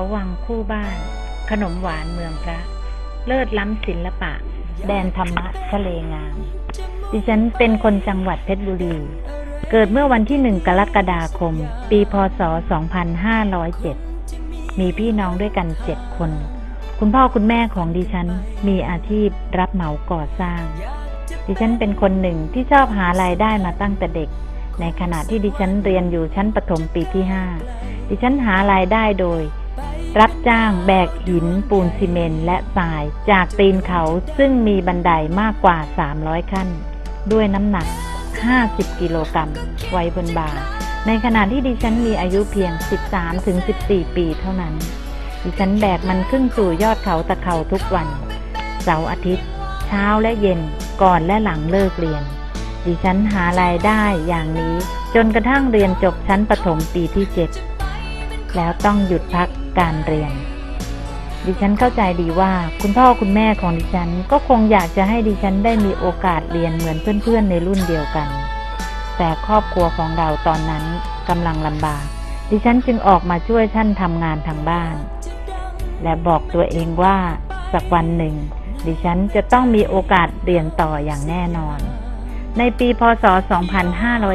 เขาวังคู่บ้าน ขนมหวานเมืองพระ เลิศล้ำศิลปะ แดนธรรมะทะเลงาม ดิฉันเป็นคนจังหวัดเพชรบุรี เกิดเมื่อวันที่หนึ่งกรกฎาคม ปีพศ 2507 มีพี่น้องด้วยกันเจ็ดคน คุณพ่อคุณแม่ของดิฉันมีอาชีพรับเหมาก่อสร้าง ดิฉันเป็นคนหนึ่งที่ชอบหารายได้มาตั้งแต่เด็ก ในขณะที่ดิฉันเรียนอยู่ชั้นประถมปีที่ห้าดิฉันหารายได้โดย รับจ้างแบกหินปูนซีเมนและทรายจากตีนเขาซึ่งมีบันไดมากกว่า 300 ขั้น ด้วยน้ำหนัก 50 กิโลกรัมไว้บนบาในขณะที่ดิฉันมีอายุเพียง 13-14 ปีเท่านั้น ดิฉันแบกมันขึ้นสู่ยอดเขาตะเขาทุกวัน เสาร์อาทิตย์ เช้าและเย็นก่อนและหลังเลิกเรียน ดิฉันหารายได้อย่างนี้จนกระทั่งเรียนจบชั้นประถมปีที่เจ็ดแล้วต้องหยุดพัก การเรียน ดิฉันเข้าใจดีว่าคุณพ่อคุณแม่ของดิฉันก็คงอยากจะให้ดิฉันได้มีโอกาสเรียนเหมือนเพื่อนๆในรุ่นเดียวกัน แต่ครอบครัวของเราตอนนั้นกำลังลำบาก ดิฉันจึงออกมาช่วยท่านทำงานทางบ้าน และบอกตัวเองว่าสักวันหนึ่ง ดิฉันจะต้องมีโอกาสเรียนต่ออย่างแน่นอนในปีพศ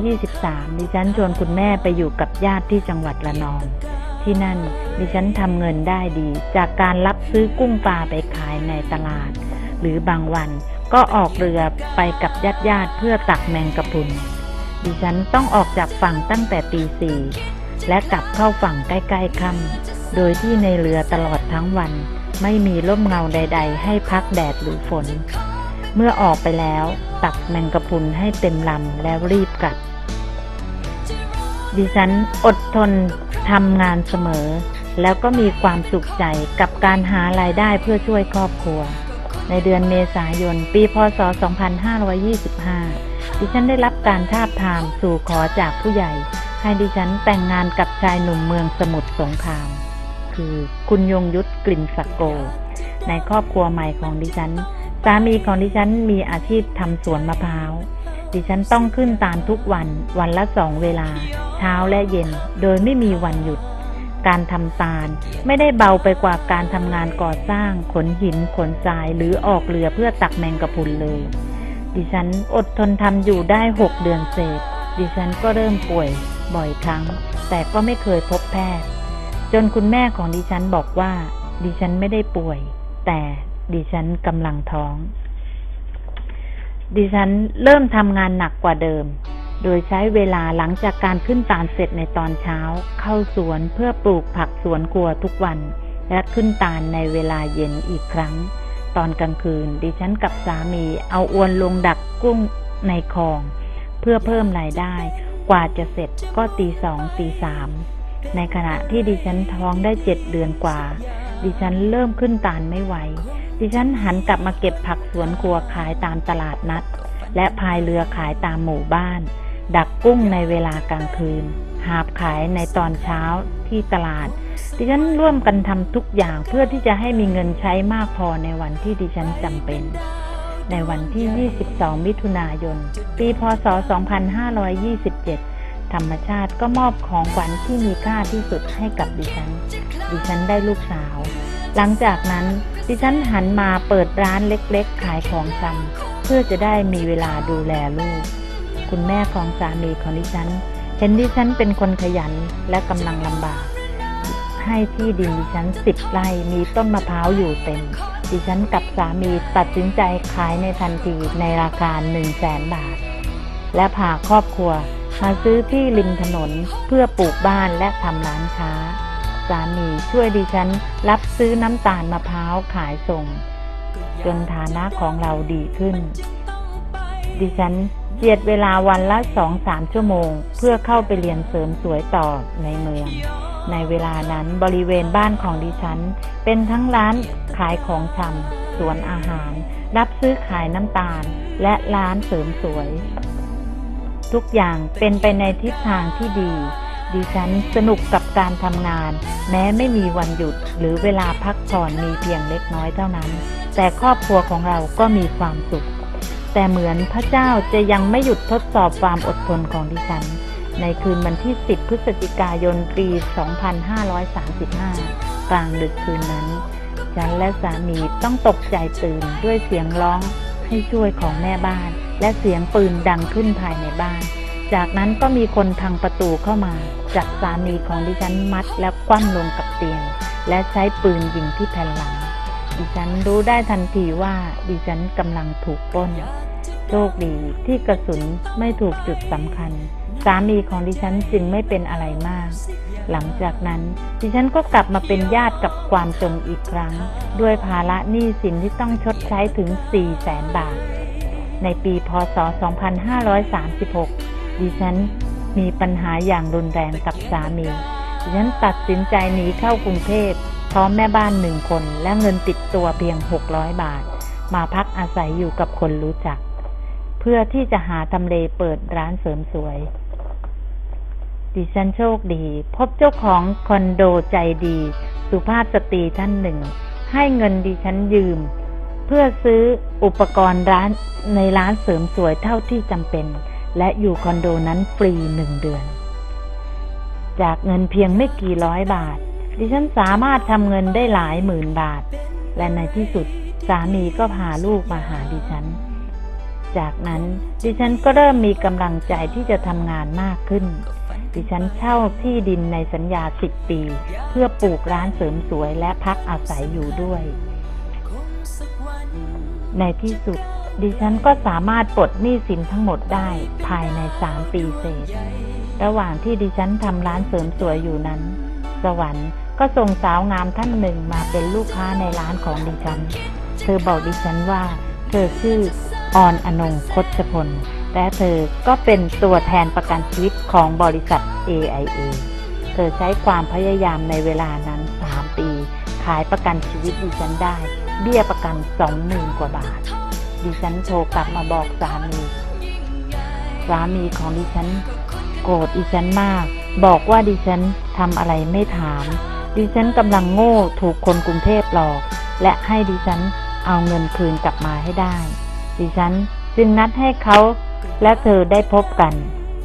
2523 ดิฉันชวนคุณแม่ไปอยู่กับญาติที่จังหวัดระนอง ที่นั่น ดิฉันทำเงินได้ดี จากการรับซื้อกุ้งปลาไปขายในตลาด หรือบางวันก็ออกเรือไปกับญาติญาติๆเพื่อตักแมงกะพรุน ดิฉันต้องออกจากฝั่งตั้งแต่ตีสี่และกลับเข้าฝั่งใกล้ๆค่ำโดยที่ในเรือตลอดทั้งวัน ไม่มีร่มเงาใด ๆ ให้พักแดดหรือฝน เมื่อออกไปแล้ว ตักแมงกะพรุนให้เต็มลำแล้วรีบกลับ ดิฉันอดทน ทำงานเสมอ แล้วก็มีความสุขใจกับการหารายได้เพื่อช่วยครอบครัว ในเดือนเมษายน ปีพศ 2525 ดิฉันได้รับการทาบทามสู่ขอจากผู้ใหญ่ ให้ดิฉันแต่งงานกับชายหนุ่มเมืองสมุทรสงคราม คือคุณยงยุทธกลิ่นสกโก ในครอบครัวใหม่ของดิฉัน สามีของดิฉันมีอาชีพทำสวนมะพร้าว ดิฉันต้องขึ้นตาลทุกวัน วันละสองเวลา เช้าและเย็น โดยไม่มีวันหยุด การทำตาลไม่ได้เบาไปกว่าการทำงานก่อสร้าง ขนหิน ขนทราย หรือออกเรือเพื่อตักแมงกะพรุนเลย ดิฉันอดทนทำอยู่ได้หกเดือนเศษ ดิฉันก็เริ่มป่วยบ่อยครั้ง แต่ก็ไม่เคยพบแพทย์ จนคุณแม่ของดิฉันบอกว่า ดิฉันไม่ได้ป่วย แต่ดิฉันกำลังท้อง ดิฉันเริ่มทำงานหนักกว่าเดิม โดยใช้เวลาหลังจากการขึ้นตาลเสร็จในตอนเช้า เข้าสวนเพื่อปลูกผักสวนครัวทุกวัน และขึ้นตาลในเวลาเย็นอีกครั้ง ตอนกลางคืน ดิฉันกับสามีเอาอวนลงดักกุ้งในคลอง เพื่อเพิ่มรายได้ กว่าจะเสร็จก็ตีสองตีสามในขณะที่ดิฉันท้องได้เจ็ดเดือนกว่า ดิฉันเริ่มขึ้นตาลไม่ไหว ดิฉันหันกลับมาเก็บผักสวนครัวขายตามตลาดนัด และพายเรือขายตามหมู่บ้าน ดักกุ้งในเวลากลางคืน หาบขายในตอนเช้าที่ตลาด ดิฉันร่วมกันทำทุกอย่างเพื่อที่จะให้มีเงินใช้มากพอในวันที่ดิฉันจำเป็น ในวันที่ 22 มิถุนายน ปีพศ 2527 ธรรมชาติก็มอบของขวัญที่มีค่าที่สุดให้กับดิฉัน ดิฉันได้ลูกสาว หลังจากนั้น ดิฉันหันมาเปิดร้านเล็กๆ ขายของชำเพื่อจะได้มีเวลาดูแลลูก คุณแม่ของสามีของดิฉัน เห็นดิฉันเป็นคนขยันและกำลังลำบาก ให้ที่ดินดิฉันสิบไร่มีต้นมะพร้าวอยู่เต็ม ดิฉันกับสามีตัดสินใจขายในทันทีในราคาหนึ่งแสนบาท และพาครอบครัวมาซื้อที่ริมถนนเพื่อปลูกบ้านและทำร้านค้า สามีช่วยดิฉันรับซื้อน้ำตาลมะพร้าวขายส่งจนฐานะของเราดีขึ้น ดิฉันเจียดเวลาวันละสองสามชั่วโมง เพื่อเข้าไปเรียนเสริมสวยต่อในเมือง ในเวลานั้นบริเวณบ้านของดิฉัน เป็นทั้งร้านขายของชำสวนอาหาร รับซื้อขายน้ำตาล และร้านเสริมสวย ทุกอย่างเป็นไปในทิศทางที่ดี ดิฉันสนุกกับการทำงาน แม้ไม่มีวันหยุดหรือเวลาพักผ่อนมีเพียงเล็กน้อยเท่านั้น แต่ครอบครัวของเราก็มีความสุข แต่เหมือนพระเจ้าจะยังไม่หยุดทดสอบความอดทนของดิฉัน ในคืนวันที่ 10 พฤศจิกายนปี 2535 กลางดึกคืนนั้น ฉันและสามีต้องตกใจตื่นด้วยเสียงร้องให้ช่วยของแม่บ้าน และเสียงปืนดังขึ้นภายในบ้าน จากนั้นก็มีคนพังประตูเข้ามา จับสามีของดิฉันมัดแล้วคว่ำลงกับเตียง และใช้ปืนยิงที่แผ่นหลัง ดิฉันรู้ได้ทันทีว่าดิฉันกำลังถูกปล้น โชคดีที่กระสุนไม่ถูกจุดสำคัญ สามีของดิฉันจึงไม่เป็นอะไรมาก หลังจากนั้นดิฉันก็กลับมาเป็นญาติกับความจนอีกครั้ง ด้วยภาระหนี้สินที่ต้องชดใช้ถึง4แสนบาท ในปีพศ 2536 ดิฉันมีปัญหาอย่างรุนแรงกับสามีดิฉันตัดสินใจหนีเข้ากรุงเทพพร้อมแม่บ้านหนึ่งคนและเงินติดตัวเพียง 600 บาท มาพักอาศัยอยู่กับคนรู้จัก เพื่อที่จะหาทำเลเปิดร้านเสริมสวย ดิฉันโชคดี พบเจ้าของคอนโดใจดี สุภาพสตรีท่านหนึ่ง ให้เงินดิฉันยืม เพื่อซื้ออุปกรณ์ร้านในร้านเสริมสวยเท่าที่จำเป็น และอยู่คอนโดนั้นฟรีหนึ่งเดือน จากเงินเพียงไม่กี่ร้อยบาท ดิฉันสามารถทำเงินได้หลายหมื่นบาท และในที่สุดสามีก็พาลูกมาหาดิฉัน จากนั้นดิฉันก็เริ่มมีกำลังใจที่จะทำงานมากขึ้น ดิฉันเช่าที่ดินในสัญญาสิบปี เพื่อปลูกร้านเสริมสวยและพักอาศัยอยู่ด้วย ในที่สุด ดิฉันก็สามารถปลดหนี้สินทั้งหมดได้ภายในสามปีเศษ ระหว่างที่ดิฉันทำร้านเสริมสวยอยู่นั้น สวรรค์ก็ส่งสาวงามท่านหนึ่งมาเป็นลูกค้าในร้านของดิฉัน เธอบอกดิฉันว่า เธอชื่อออนอนงคชพล และเธอก็เป็นตัวแทนประกันชีวิตของบริษัท AIA เธอใช้ความพยายามในเวลานั้น 3 ปี ขายประกันชีวิตดิฉันได้ เบี้ยประกัน 20,000 กว่าบาท ดิฉันโทรกลับมาบอกสามี สามีของดิฉัน โกรธดิฉันมาก บอกว่าดิฉันทำอะไรไม่ถาม ดิฉันกำลังโง่ถูกคนกรุงเทพหลอก และให้ดิฉันเอาเงินคืนกลับมาให้ได้ ดิฉันจึงนัดให้เขาและเธอได้พบกัน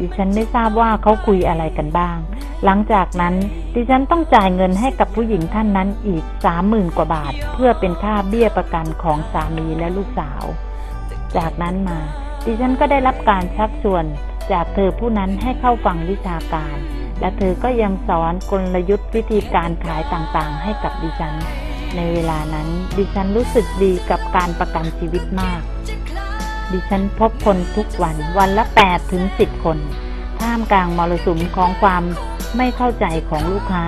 ดิฉันไม่ทราบว่าเขาคุยอะไรกันบ้าง หลังจากนั้นดิฉันต้องจ่ายเงินให้กับผู้หญิงท่านนั้นอีกสามหมื่นกว่าบาท เพื่อเป็นค่าเบี้ยประกันของสามีและลูกสาว จากนั้นมา ดิฉันก็ได้รับการชักชวนจากเธอผู้นั้นให้เข้าฟังวิชาการ และเธอก็ยังสอนกลยุทธ์วิธีการขายต่างๆ ให้กับดิฉัน ในเวลานั้นดิฉันรู้สึกดีกับการประกันชีวิตมาก ดิฉันพบคนทุกวันวันละ8ถึง10 คน ท่ามกลางมรสุมของความไม่เข้าใจของลูกค้า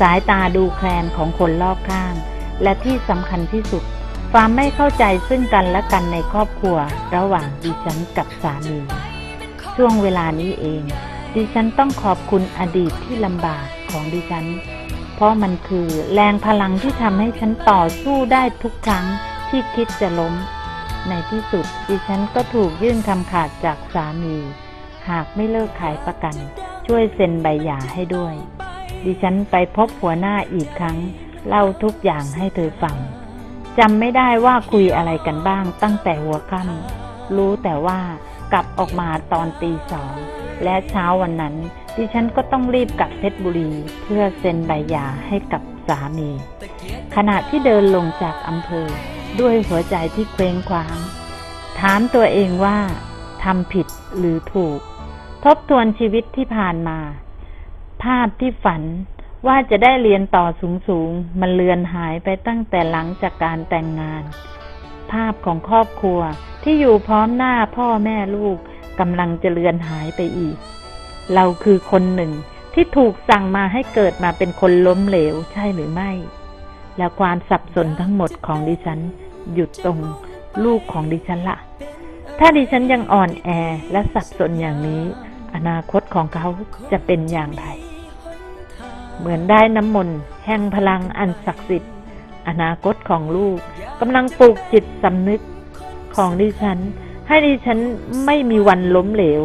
สายตาดูแคลนของคนรอบข้าง และที่สำคัญที่สุด ความไม่เข้าใจซึ่งกันและกันในครอบครัว ระหว่างดิฉันกับสามี ช่วงเวลานี้เอง ดิฉันต้องขอบคุณอดีตที่ลำบากของดิฉัน เพราะมันคือแรงพลังที่ทำให้ฉันต่อสู้ได้ทุกครั้งที่คิดจะล้ม ในที่สุดดิฉันก็ถูกยื่นคำขาดจากสามี หากไม่เลิกขายประกัน ช่วยเซ็นใบหย่าให้ด้วย ดิฉันไปพบหัวหน้าอีกครั้ง เล่าทุกอย่างให้เธอฟัง จำไม่ได้ว่าคุยอะไรกันบ้างตั้งแต่หัวค่ำรู้แต่ว่ากลับออกมาตอนตีสอง และเช้าวันนั้น ดิฉันก็ต้องรีบกลับเพชรบุรี เพื่อเซ็นใบหย่าให้กับสามี ขณะที่เดินลงจากอำเภอ ด้วยหัวใจที่เคว้งคว้าง ถามตัวเองว่าทำผิดหรือถูก ทบทวนชีวิตที่ผ่านมา ภาพที่ฝัน ว่าจะได้เรียนต่อสูงๆมันเลือนหายไปตั้งแต่หลังจากการแต่งงาน ภาพของครอบครัวที่อยู่พร้อมหน้าพ่อแม่ลูกกำลังจะเลือนหายไปอีก เราคือคนหนึ่งที่ถูกสั่งมาให้เกิดมาเป็นคนล้มเหลวใช่หรือไม่ แล้วความสับสนทั้งหมดของดิฉันหยุดตรงลูกของดิฉันละ ถ้าดิฉันยังอ่อนแอและสับสนอย่างนี้ อนาคตของเขาจะเป็นอย่างไร เหมือนได้น้ำมนต์แห่งพลังอันศักดิ์สิทธิ์ อนาคตของลูกกำลังปลูกจิตสำนึกของดิฉัน ให้ดิฉันไม่มีวันล้มเหลว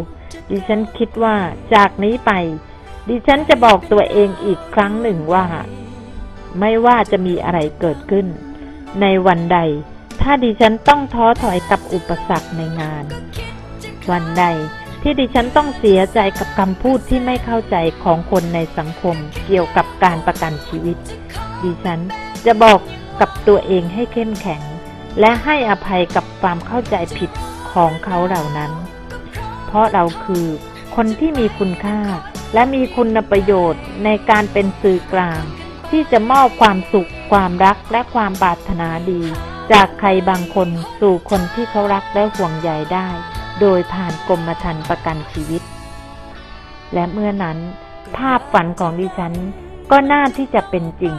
ดิฉันคิดว่าจากนี้ไป ดิฉันจะบอกตัวเองอีกครั้งหนึ่งว่า ไม่ว่าจะมีอะไรเกิดขึ้น ในวันใด ถ้าดิฉันต้องท้อถอยกับอุปสรรคในงาน วันใด ที่ดิฉันต้องเสียใจกับคำพูดที่ไม่เข้าใจของคนในสังคมเกี่ยวกับการประกันชีวิต ดิฉันจะบอกกับตัวเองให้เข้มแข็ง และให้อภัยกับความเข้าใจผิดของเขาเหล่านั้น เพราะเราคือคนที่มีคุณค่า และมีคุณประโยชน์ในการเป็นสื่อกลาง ที่จะมอบความสุข ความรักและความปรารถนาดี จากใครบางคนสู่คนที่เขารักและห่วงใยได้ โดยผ่านกรมธรรม์ประกันชีวิต และเมื่อนั้น ภาพฝันของดิฉันก็น่าที่จะเป็นจริง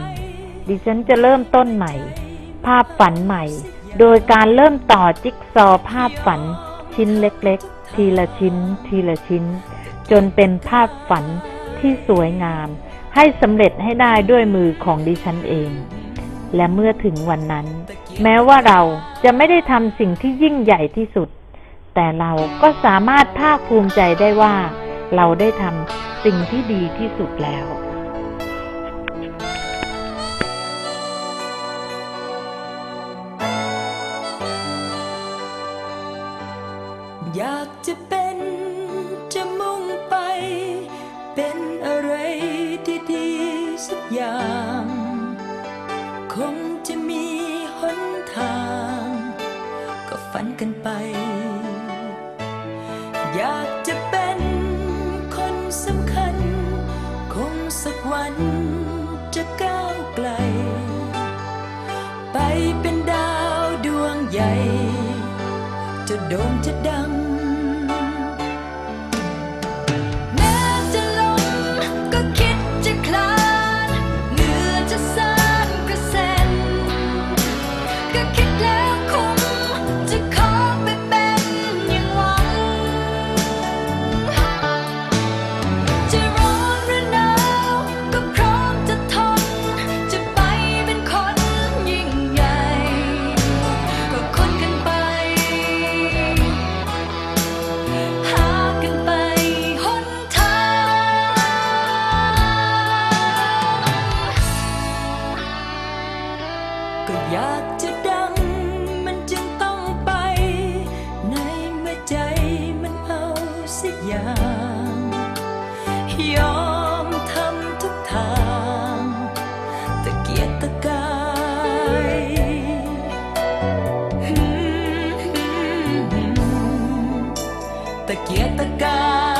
ดิฉันจะเริ่มต้นใหม่ ภาพฝันใหม่ โดยการเริ่มต่อจิ๊กซอว์ภาพฝันชิ้นเล็กๆ ทีละชิ้น ทีละชิ้น จนเป็นภาพฝันที่สวยงาม ให้สำเร็จให้ได้ด้วยมือของดิฉันเอง และเมื่อถึงวันนั้น แม้ว่าเราจะไม่ได้ทำสิ่งที่ยิ่งใหญ่ที่สุด แต่เราก็สามารถภาคภูมิใจได้ว่า เราได้ทำสิ่งที่ดีที่สุดแล้วอยากจะเป็นจะมุ่งไป เป็นอะไรที่ดีสักอย่าง คงจะมีหนทาง ก็ฝันกันไป อยากจะเป็นคนสำคัญ คงสักวันจะก้าวไกล ไปเป็นดาวดวงใหญ่ จะโด่งจะดัง ตะ